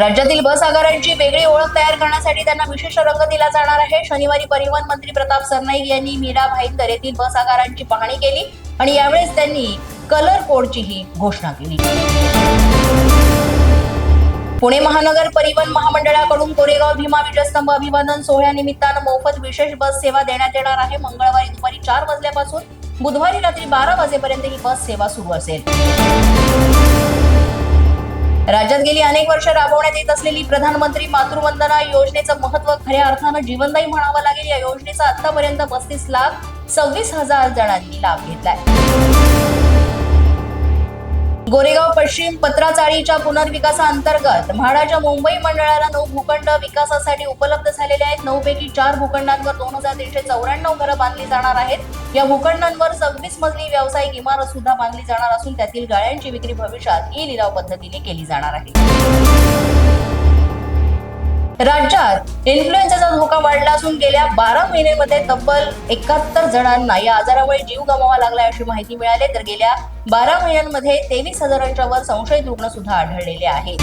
राज्यातील बस आगारांची वेगळी ओळख तयार करण्यासाठी त्यांना विशेष रंग दिला जाणार आहे. शनिवारी परिवहन मंत्री प्रताप सरनाईक यांनी मीरा भाईंदर येथील बस आगारांची पाहणी केली आणि यावेळेस त्यांनी कलर कोडचीही घोषणा केली. पुणे महानगर परिवहन महामंडळाकडून कोरेगाव भीमा विजयस्तंभ अभिवादन सोहळ्यानिमित्तानं मोफत विशेष बस सेवा देण्यात येणार आहे. मंगळवारी दुपारी चार वाजल्यापासून बुधवारी रात्री बारा वाजेपर्यंत ही बस सेवा सुरू असेल. राज्यात गेली अनेक वर्ष राबवण्यात येत असलेली प्रधानमंत्री मातृवंदना योजनेचं महत्त्व खऱ्या अर्थानं जीवनदायी म्हणावं लागेल. या योजनेचा आतापर्यंत पस्तीस लाख सव्वीस हजार जणांनी लाभ घेतलाय. गोरेगाव पश्चिम पत्राचाळीच्या पुनर्विकासाअंतर्गत म्हाडाच्या मुंबई मंडळाला नऊ भूखंड विकासासाठी उपलब्ध झालेले आहेत. नऊ पैकी चार भूखंडांवर दोन हजार तीनशे चौऱ्याण्णव घरं बांधली जाणार आहेत. या भूखंडांवर सव्वीस मजली व्यावसायिक इमारत सुद्धा बांधली जाणार असून त्यातील गाळ्यांची विक्री भविष्यात ई लिलाव पद्धतीने केली जाणार आहे. राज्यात इन्फ्लुएन्झाचा धोका वाढला असून गेल्या बारा महिन्यांमध्ये तब्बल एकाहत्तर जणांना या आजारामुळे जीव गमावा लागला अशी माहिती मिळाली तर गेल्या बारा महिन्यांमध्ये तेवीस हजारांच्या वर संशयित रुग्ण सुद्धा आढळलेले आहेत.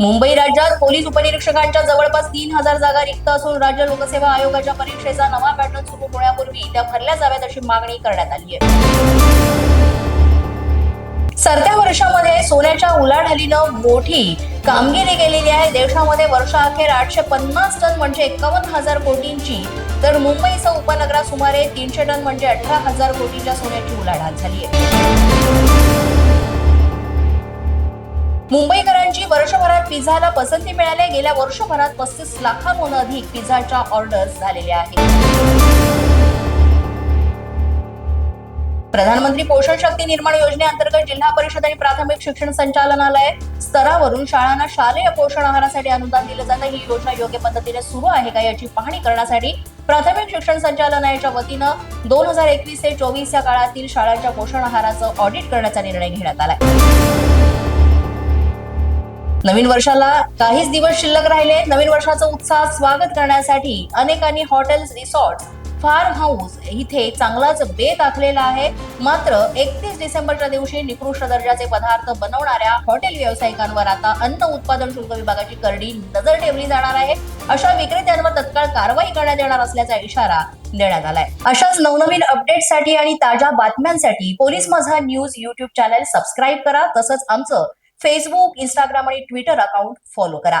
मुंबई राज्यात पोलीस उपनिरीक्षकांच्या जवळपास तीन हजार जागा रिक्त असून राज्य लोकसेवा आयोगाच्या परीक्षेचा नवा पॅटर्न सुरू होण्यापूर्वी त्या भरल्या जाव्यात अशी मागणी करण्यात आली आहे. सरत्या वर्षामध्ये सोन्याच्या उलाढालीनं मोठी कामगिरी केलेली आहे. देशामध्ये वर्षाअखेर आठशे पन्नास टन म्हणजे एकावन्न हजार कोटींची. तर मुंबईसह उपनगरात सुमारे तीनशे टन म्हणजे अठरा हजार कोटीच्या सोन्याची उलाढाल झाली आहे. मुंबईकरांची वर्षभरात पिझ्झाला पसंती मिळाली. गेल्या वर्षभरात पस्तीस लाखांहून अधिक पिझ्झाच्या ऑर्डर्स झालेल्या आहेत. प्रधानमंत्री पोषण शक्ती निर्माण योजनेअंतर्गत जिल्हा परिषद आणि प्राथमिक शिक्षण संचालनालय स्तरावरून शाळांना शालेय पोषण आहारासाठी अनुदान दिलं जातं. ही योजना योग्य पद्धतीने सुरू आहे का याची पाहणी करण्यासाठी प्राथमिक शिक्षण संचालनालयाच्या वतीनं दोन हजार एकवीस ते चोवीस या काळातील शाळांच्या पोषण आहाराचं ऑडिट करण्याचा निर्णय घेण्यात आलाय. नवीन वर्षाला काहीच दिवस शिल्लक राहिले. नवीन वर्षाचं उत्साह स्वागत करण्यासाठी अनेकांनी हॉटेल्स रिसॉर्ट फार्म हाऊस. इथे चांगलाच बेत आखलेला आहे. मात्र एकतीस डिसेंबरच्या दिवशी निकृष्ट दर्जाचे पदार्थ बनवणाऱ्या हॉटेल व्यावसायिकांवर आता अन्न उत्पादन शुल्क विभागाची करडी नजर ठेवली जाणार आहे. अशा विक्रेत्यांवर तत्काळ कारवाई करण्यात येणार असल्याचा इशारा देण्यात आलाय. अशाच नवनवीन अपडेटसाठी आणि ताज्या बातम्यांसाठी पोलीस माझा न्यूज युट्यूब चॅनल सबस्क्राईब करा. तसंच आमचं फेसबुक इंस्टाग्राम आणि ट्विटर अकाउंट फॉलो करा.